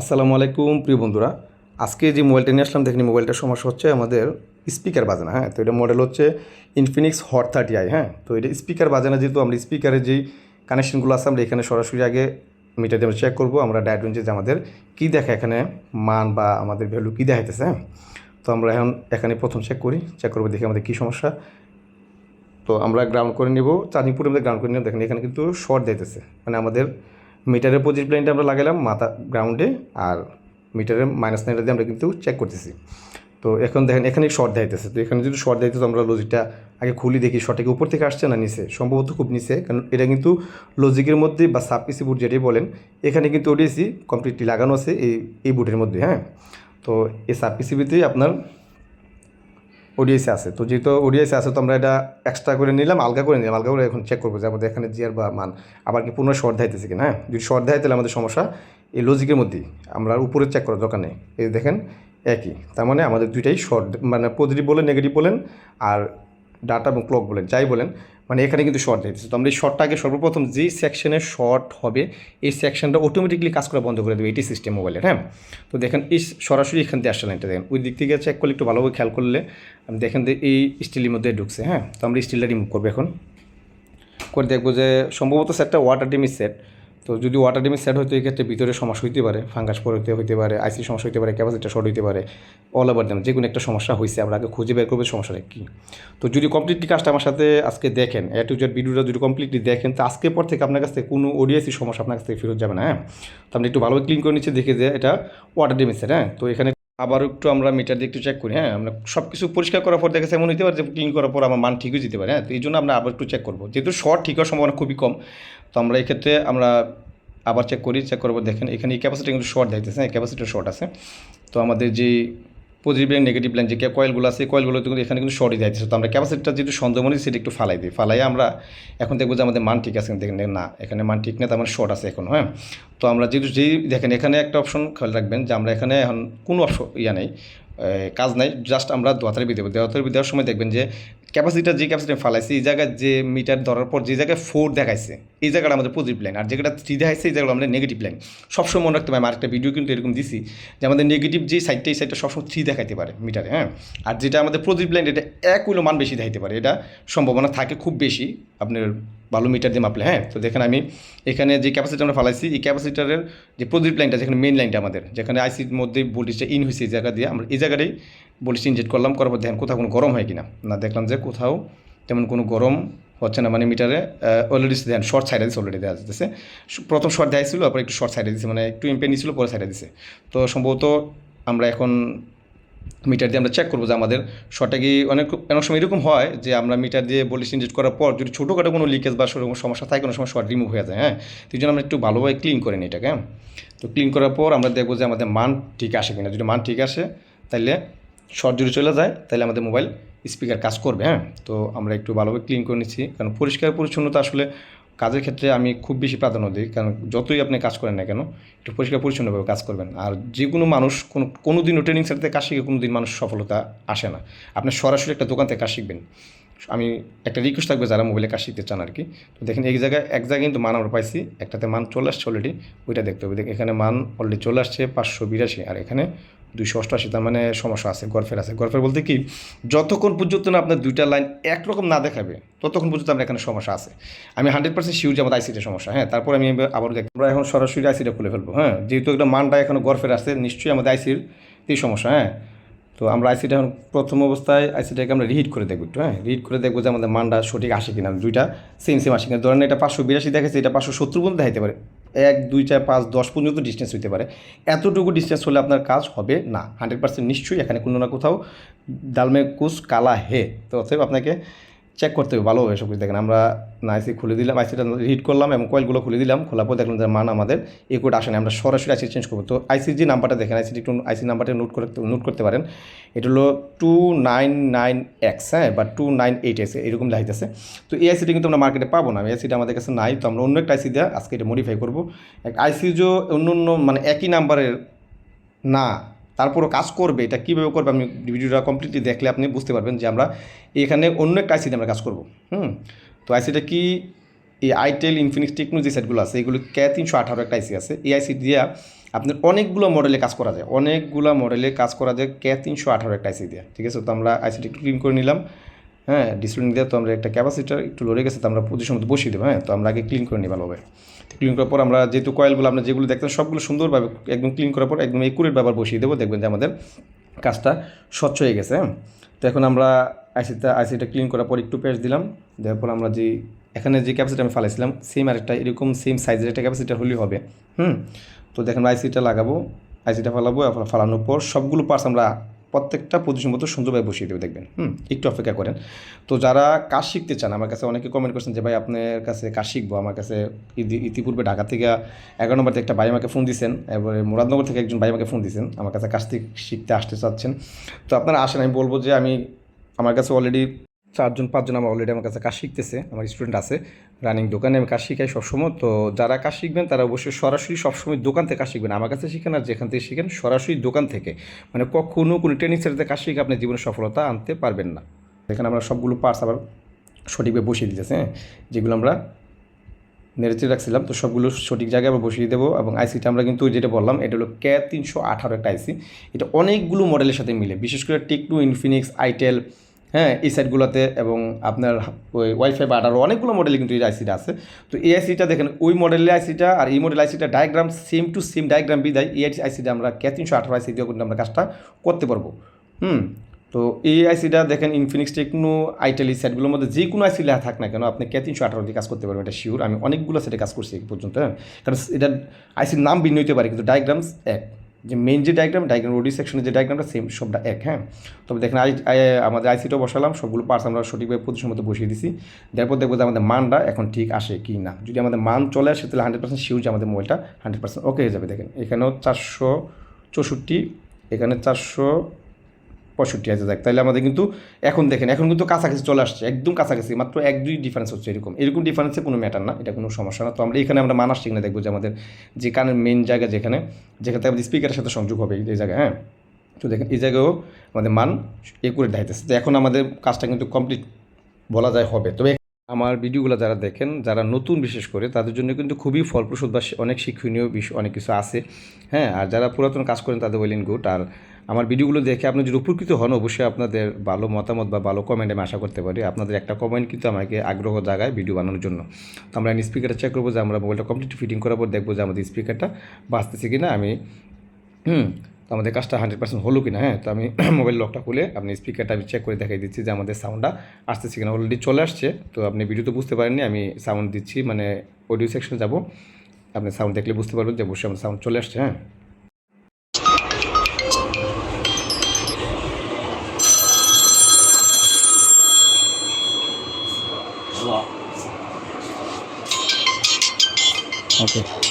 আসসালামু আলাইকুম, প্রিয় বন্ধুরা। আজকে যে মোবাইলটা নিয়ে আসলাম, দেখেন মোবাইলটার সমস্যা হচ্ছে আমাদের স্পিকার বাজে না হ্যাঁ? তো এটা মডেল হচ্ছে ইনফিনিক্স হট থার্টি আই হ্যাঁ? তো এটা স্পিকার বাজে না যেহেতু আমরা স্পিকারের যেই কানেকশনগুলো আছে, আমরা এখানে সরাসরি আগে মিটার দিয়ে চেক করব, আমরা ডায়ট যে আমাদের কী দেখে এখানে মান বা আমাদের ভ্যালু কী দেখাইতেছে হ্যাঁ? তো আমরা এখন এখানে প্রথম চেক করি চেক করব দেখি আমাদের কী সমস্যা। তো আমরা গ্রাউন্ড করে নিব চার্জিং পুরো আমাদের গ্রাউন্ড করে নিব দেখেন এখানে কিন্তু শর্ট দিতেছে মানে আমাদের মিটারের পজিটিভ লাইনটা আমরা লাগালাম মাথা গ্রাউন্ডে আর মিটারের মাইনাস লাইনটা দিয়ে আমরা কিন্তু চেক করতেছি। তো এখন দেখেন, এখানে শর্ট দিতেছে তো এখানে যদি শর্ট দিতে আমরা লজিকটা আগে খুলি দেখি শর্টটা কি উপর থেকে আসছে না নিচে? সম্ভবত খুব নিচে, কারণ এটা কিন্তু লজিকের মধ্যে বা সাবপিসি বুট যেটাই বলেন, এখানে কিন্তু ওডিএসি কমপ্লিটলি লাগানো আছে এই এই বুটের মধ্যে হ্যাঁ? তো এই সাবপিসিবিতেই আপনার ওডিএসে আছে। তো যেহেতু ওডিএসে আছে, তো আমরা এটা এক্সট্রা করে নিলাম, আলগা করে নিলাম। আলগা করে এখন চেক করব যে আমাদের এখানে জিয়ার বা মান আবার কি পুনরায় শর্ট দেখাইতেছে কিনা হ্যাঁ? যদি শর্ট দেয় তাহলে আমাদের সমস্যা, এই লজিকের মধ্যেই আমরা উপরে চেক করার দোকানে এই দেখেন, একই। তার মানে আমাদের দুইটাই শর্ট মানে পজিটিভ বলেন নেগেটিভ বলেন, আর ডাটা এবং ক্লক বলেন, যাই বলেন মানে এখানে কিন্তু শর্ট দিতেছে তো আমরা এই শর্টটা আগে সর্বপ্রথম যেই সেকশনে শর্ট হবে, এই সেকশনটা অটোমেটিকলি কাজ করা বন্ধ করে দেবে এটি সিস্টেম মোবাইলের হ্যাঁ? তো দেখেন, এই সরাসরি এখান থেকে আসছে লাইনটা দেখেন। ওই দিক থেকে চেক করলে একটু ভালোভাবে খেয়াল করলে দেখেন যে এই স্টিলের মধ্যে ঢুকছে হ্যাঁ? তো আমরা স্টিলটা রিমুভ করব এখন। করে দেখব যে সম্ভবত সেটটা ওয়াটার ডিমি সেট তো যদি ওয়াটার ড্যামেজ সেট হয়তো এই ক্ষেত্রে ভিতরে সমস্যা হইতে পারে ফাঙ্গাস পড়তে হইতে পারে আইসি সমস্যা হইতে পারে ক্যাপাসিটি শর্ট হইতে পারে অল ওভার দ্যাম যে কোনো একটা সমস্যা হয়েছে আমরা আগে খুঁজে বের করব সমস্যাটা কী। তো যদি কমপ্লিটলি কাজটা আমার সাথে আজকে দেখেন এ টু জেড ভিডিওটা যদি কমপ্লিটলি দেখেন, তো আজকের পর থেকে আপনার কাছ থেকে কোনো ওডিএসি সমস্যা আপনার কাছ থেকে ফেরত যাবে না হ্যাঁ? তো আপনি একটু ভালোভাবে ক্লিন করে নিচ্ছে দেখে যে এটা ওয়াটার ড্যামেজ হ্যাঁ? তো এখানে আবার একটু আমরা মিটার দিয়ে একটু চেক করি হ্যাঁ আমরা সব কিছু পরিষ্কার করার পর দেখেছে এমন হতে পারে যে ক্লিন করার পর আমার মান ঠিকই যেতে পারে হ্যাঁ তো এই জন্য আমরা আবার একটু চেক করব। যেহেতু শর্ট ঠিক হওয়ার সম্ভাবনা খুবই কম, তো আমরা এক্ষেত্রে ক্ষেত্রে আমরা আবার চেক করি চেক করব দেখেন এখানে এই ক্যাপাসিটি কিন্তু শর্ট দেখতেছে হ্যাঁ ক্যাপাসিটি শর্ট আছে। তো আমাদের যে পজিটিভ লাইন নেগেটিভ লাইন যে কয়েলগুলো আছে, কয়েলগুলো কিন্তু এখানে কিন্তু শর্টই যাইতেছে। তো আমরা ক্যাপাসিটিটা যেহেতু সন্দেহমনি সেটা একটু ফালাই দিই। ফালাই আমরা এখন দেখব যে আমাদের মান ঠিক আছে দেখেন, না, এখানে মান ঠিক না তার মানে শর্ট আছে এখন হ্যাঁ? তো আমরা যেহেতু যেই, দেখেন, এখানে একটা অপশন খেয়াল রাখবেন যে আমরা এখানে এখন কোনো অপশন ইয়া নেই কাজ নাই জাস্ট আমরা দোয়াতারি বিদেব দোয়াতারি দেওয়ার সময় দেখবেন যে ক্যাপাসিটা যে ক্যাপাসিটি ফালাইছে, এই জায়গায় যে মিটার ধরার পর যে জায়গায় ফোর দেখাইছে, এই জায়গাটা আমাদের পজিটিভ লাইন আর যেটা থ্রি দেখাইছে, এই জায়গাটা আমাদের নেগেটিভ লাইন সবসময় মনে রাখতে পারি আমার একটা ভিডিও কিন্তু এরকম দিছি, যে আমাদের নেগেটিভ যে সাইডটা এই সাইডটা সবসময় থ্রি দেখাইতে পারে মিটারে হ্যাঁ? আর যেটা আমাদের পজিটিভ লাইন এটা এক হইল মান বেশি দেখাইতে পারে। এটা সম্ভাবনা থাকে খুব বেশি, আপনার ভালো মিটার দিয়ে মাপলে হ্যাঁ? তো দেখেন আমি এখানে যে ক্যাপাসিটি আমরা ফালাইছি, এই ক্যাপাসিটারের যে পজিটিভ লাইনটা যেখানে মেন লাইনটা আমাদের, যেখানে আইসির মধ্যে ভোল্টেজটা ইন হয়েছে এই জায়গা দিয়ে, আমরা এই জায়গাটাই ভোল্টেজ ইনজেক্ট করলাম, করার পর দেখেন কোথাও কোনো গরম হয় কিনা। না দেখলাম যে কোথাও তেমন কোনো গরম হচ্ছে না মানে মিটারে অলরেডি দেন শর্ট সাইডে দিচ্ছে অলরেডি দেওয়া যাচ্ছে প্রথম শর্ট দেওয়া ছিল, তারপর একটু শর্ট সাইডে দিচ্ছে মানে একটু এমপে নিয়েছিল পরে সাইডে দিচ্ছে তো সম্ভবত আমরা এখন মিটার দিয়ে আমরা চেক করব যে আমাদের শর্টে কি অনেক অনেক সময় এরকম হয় যে আমরা মিটার দিয়ে বলিস ইনজেক্ট করার পর যদি ছোটোখাটো কোনো লিকেজ বা সেরকম সমস্যা থাকে, কোনো সময় শর্ট রিমুভ হয়ে যায় হ্যাঁ? এই জন্য আমরা একটু ভালোভাবে ক্লিন করে নিই এটাকে হ্যাঁ? তো ক্লিন করার পর আমরা দেখব যে আমাদের মান ঠিক আসে কিনা। যদি মান ঠিক আসে তাহলে শর্ট যদি চলে যায়, তাহলে আমাদের মোবাইল স্পিকার কাজ করবে হ্যাঁ? তো আমরা একটু ভালোভাবে ক্লিন করে নিচ্ছি। কারণ পরিষ্কার পরিচ্ছন্নতা আসলে কাজের ক্ষেত্রে আমি খুব বেশি প্রাধান্য দিই। কারণ যতই আপনি কাজ করেন না কেন, একটু পরিষ্কার পরিচ্ছন্নভাবে কাজ করবেন। আর যে কোনো মানুষ, কোনো কোনো দিনও ট্রেনিং সেন্টার কাজ শিখে কোনো দিন মানুষ সফলতা আসে না। আপনি সরাসরি একটা দোকান থেকে কাজ শিখবেন। আমি একটা রিকোয়েস্ট থাকবে যারা মোবাইলে কাজ শিখতে চান আর কি তো দেখেন এই জায়গায়, এক জায়গায় কিন্তু মান আমরা পাইছি, একটাতে মান চলে আসছে অলরেডি ওইটা দেখতে হবে। দেখেন, এখানে মান অলরেডি চলে আসছে পাঁচশো বিরাশি, আর এখানে দুইশো অষ্টআশি তার মানে সমস্যা আছে, গরফের আছে। গরফের বলতে কি, যতক্ষণ পর্যন্ত না আপনার দুইটা লাইন একরকম না দেখাবে, ততক্ষণ পর্যন্ত আমরা এখানে সমস্যা আছে। আমি হান্ড্রেড পার্সেন্ট শিওর যে আমাদের আইসিটের সমস্যা হ্যাঁ তারপর আমি আবার আমরা এখন সরাসরি আইসিটা খুলে ফেলব হ্যাঁ যেহেতু একটা মানটা এখনও গরফের আছে, নিশ্চয়ই আমাদের আইসির এই সমস্যা হ্যাঁ। তো আমরা আইসিটা এখন প্রথম অবস্থায় আইসিটাকে আমরা রিহিট করে দেখব একটু হ্যাঁ রিহিট করে দেখব যে আমাদের মানটা সঠিক আসে কিনা দুইটা সেম সেম আসে কিনা। ধরেন এটা পাঁচশো বিরাশি দেখাচ্ছে, এটা পাঁচশো সত্তর পর্যন্ত দেখাইতে পারে। এক, দুই, চার, পাঁচ, দশ পর্যন্ত ডিস্টেন্স হইতে পারে। এতটুকু ডিস্টেন্স হলে আপনার কাজ হবে না। হান্ড্রেড পার্সেন্ট নিশ্চয়ই এখানে কোনো না কোথাও ডালমে কুস কালা হে। তো অতএব আপনাকে চেক করতে হবে ভালোভাবে সব কিছু দেখেন আমরা আইসি খুলে দিলাম আইসিটা হিট করলাম এবং কয়েলগুলো খুলে দিলাম, খোলার পর দেখলাম যে মান আমাদের এই আসে না আমরা সরাসরি আইসি চেঞ্জ করব। তো আইসির যে নাম্বারটা দেখেন আইসিটি একটু আইসি নাম্বারটা নোট করে নোট করতে পারেন। এটা হলো টু নাইন নাইন এক্স হ্যাঁ বা টু নাইন এইট এস এরকম দেখাইতেছে। তো এই আইসিটা কিন্তু আমরা মার্কেটে পাবো না। এই আমাদের কাছে নাই, তো আমরা অন্য একটা আইসি দেওয়া আজকে এটা মডিফাই করব। এক আইসি যে অন্য অন্য মানে একই নাম্বারের না তারপরও কাজ করবে, এটা কীভাবে করবে আপনি ভিডিওটা কমপ্লিটলি দেখলে আপনি বুঝতে পারবেন যে আমরা এখানে অন্য একটা আইসিতে আমরা কাজ করব। হুম? তো আইসিটা কি? এই আইটেল ইনফিনিক্স টেকনোলজি সেটগুলো আছে, এগুলো কে তিনশো আঠারো একটা আইসি আছে। এই আইসি দিয়ে আপনার অনেকগুলো মডেলে কাজ করা যায়, অনেকগুলো মডেলে কাজ করা যায় কে তিনশো আঠারো একটা আইসি দিয়ে। ঠিক আছে? তো আমরা আইসিটি একটু ক্লিন করে নিলাম। হ্যাঁ ডিসপ্লে দিয়ে তো আমরা একটা ক্যাপাসিটার একটু লড়ে গেছে তো আমরা পজিশন মতো বসিয়ে দেবো হ্যাঁ? তো আমরা আগে ক্লিন করে নিই ভালোভাবে। ক্লিন করার পর আমরা যেহেতু কয়েলগুলো আমরা যেগুলো দেখতাম সবগুলো সুন্দরভাবে একদম ক্লিন করার পর একদম একুরেট ব্যবহার বসিয়ে দেবো, দেখবেন যে আমাদের কাজটা স্বচ্ছ হয়ে গেছে হ্যাঁ? তো এখন আমরা আইসিটা আইসিটা ক্লিন করার পর একটু পেস্ট দিলাম, দেওয়ার পর আমরা যে এখানে যে ক্যাপাসিটি আমি ফালাইছিলাম সেম আরেকটা, এরকম সেম সাইজের একটা ক্যাপাসিটার হলেই হবে, হুম? তো দেখেন আইসিটা লাগাবো আইসিটা ফালাবো, ফালানোর পর সবগুলো পার্টস আমরা প্রত্যেকটা পজিশন মতো সুন্দরভাবে বসিয়ে দেবো, দেখবেন। হুম, একটু অপেক্ষা করেন। তো যারা কাজ শিখতে চান, আমার কাছে অনেকে কমেন্ট করছেন যে, ভাই, আপনার কাছে কাজ শিখব। আমার কাছে ইতি- ইতিপূর্বে ঢাকা থেকে এগারো নম্বর থেকে একটা ভাই আমাকে ফোন দিয়েছেন এবারে মুরাদনগর থেকে একজন ভাই আমাকে ফোন দিয়েছেন আমার কাছে কাজ শিখতে আসতে চাচ্ছেন। তো আপনারা আসেন, আমি বলব যে, আমি আমার কাছে অলরেডি চারজন, পাঁচজন আমার অলরেডি আমার কাছে কাজ শিখতেছে, আমার স্টুডেন্ট আছে। রানিং দোকানে আমি কাজ শিখাই সবসময়। তো যারা কাজ শিখবেন, তারা অবশ্যই সরাসরি সবসময় দোকান থেকে কাজ শিখবেন। আমার কাছে শিখেন আর যেখান থেকে শিখেন, সরাসরি দোকান থেকে। মানে কখনো কোনো ট্রেনিং সেন্টারে কাজ শিখে আপনি জীবনে সফলতা আনতে পারবেন না। এখানে আমরা সবগুলো পার্টস আবার সঠিকভাবে বসিয়ে দিতেছে হ্যাঁ? যেগুলো আমরা নেড়েচে রাখছিলাম, তো সবগুলো সঠিক জায়গায় আমরা বসিয়ে দেবো এবং আইসিটা আমরা কিন্তু যেটা বললাম, এটা হলো ক্যা তিনশো আঠারো একটা আইসি এটা অনেকগুলো মডেলের সাথে মিলে। বিশেষ করে টেকনো ইনফিনিক্স আইটেল হ্যাঁ এই সাইডগুলোতে এবং আপনার ওই ওয়াইফাই বা আরও অনেকগুলো মডেলে কিন্তু এই আইসিটা আছে। তো এই আইসিটা দেখেন, ওই মডেলের আইসিটা আর এই model আইসিটা diagram same to same diagram বিদায় এই আইসিটা আমরা ক্যা তিনশো আঠারো আইসি দিয়েও কিন্তু আমরা কাজটা করতে পারব। হুম, তো এই আইসিটা দেখেন ইনফিনিক্স টেকনো আইটেল এই সাইটগুলোর মধ্যে যে কোনো আইসি লেখা থাক না কেন, আপনি কে তিনশো আঠারো দিয়ে কাজ করতে পারবেন, এটা শিওর আমি অনেকগুলো সেটে কাজ করছি এই পর্যন্ত হ্যাঁ। কারণ এটা আইসির নাম ভিন্ন হতে পারে, কিন্তু ডায়াগ্রামস এক। যে মেন যে ডায়াগ্রাম ডায়াগ্রাম রোডি সেকশনের যে ডায়াগ্রামটা সেম সবটা এক হ্যাঁ? তবে দেখেন, আই আমাদের আইসিটাও বসালাম, সবগুলো পার্টস আমরা সঠিকভাবে পজিশন মতো বসিয়ে দিছি। তারপর দেখব যে আমাদের মানটা এখন ঠিক আসে কি না। যদি আমাদের মান চলে আসে, তাহলে হান্ড্রেড পার্সেন্ট শিওর যে আমাদের মোবাইলটা হান্ড্রেড পার্সেন্ট ওকে হয়ে যাবে। দেখেন, এখানেও চারশো চৌষট্টি, এখানে চারশো পঁয়ষট্টি আছে দেখ তাহলে আমাদের কিন্তু এখন দেখেন, এখন কিন্তু কাছাকাছি চলে আসছে, একদম কাছাকাছি, মাত্র এক দুই ডিফারেন্স হচ্ছে এরকম। এরকম ডিফারেন্সে কোনো ম্যাটার না, এটা কোনো সমস্যা না। তো আমরা এখানে আমরা মান আসছি কিনা দেখব যে আমাদের যে কানের মেন জায়গা যেখানে যেখানে আমাদের স্পিকারের সাথে সংযোগ হবে এই জায়গায় হ্যাঁ? তো দেখেন, এই জায়গায়ও আমাদের মান একুরে দেখাইতেছে। তো এখন আমাদের কাজটা কিন্তু কমপ্লিট বলা যায় হবে। তবে আমার ভিডিওগুলো যারা দেখেন, যারা নতুন বিশেষ করে, তাদের জন্য কিন্তু খুবই ফলপ্রসূ বা অনেক শিক্ষণীয় বিষয় অনেক কিছু আছে হ্যাঁ? আর যারা পুরাতন কাজ করেন, তাদের ওয়েল ইন গুড। আর আমার ভিডিওগুলো দেখে আপনি যদি উপকৃত হন, অবশ্যই আপনাদের ভালো মতামত বা ভালো কমেন্ট আমি আশা করতে পারি। আপনাদের একটা কমেন্ট কিন্তু আমাকে আগ্রহ জাগায় ভিডিও বানানোর জন্য। তো আমরা স্পিকারটা চেক করব যে আমরা মোবাইলটা কমপ্লিট ফিটিং করার পর দেখব যে আমাদের স্পিকারটা বাঁচতেছে কি না আমি, হুম, তো আমাদের কাজটা হান্ড্রেড পার্সেন্ট হলো কি না হ্যাঁ? তো আমি মোবাইল লকটা খুলে আপনি স্পিকারটা আমি চেক করে দেখাই দিচ্ছি যে আমাদের সাউন্ডটা আসতেছে কিনা। অলরেডি চলে আসছে, তো আপনি ভিডিও তো বুঝতে পারেননি, আমি সাউন্ড দিচ্ছি মানে অডিও সেকশনে যাব। আপনি সাউন্ড দেখলে বুঝতে পারবেন যে অবশ্যই আমার সাউন্ড চলে আসছে হ্যাঁ? ওকে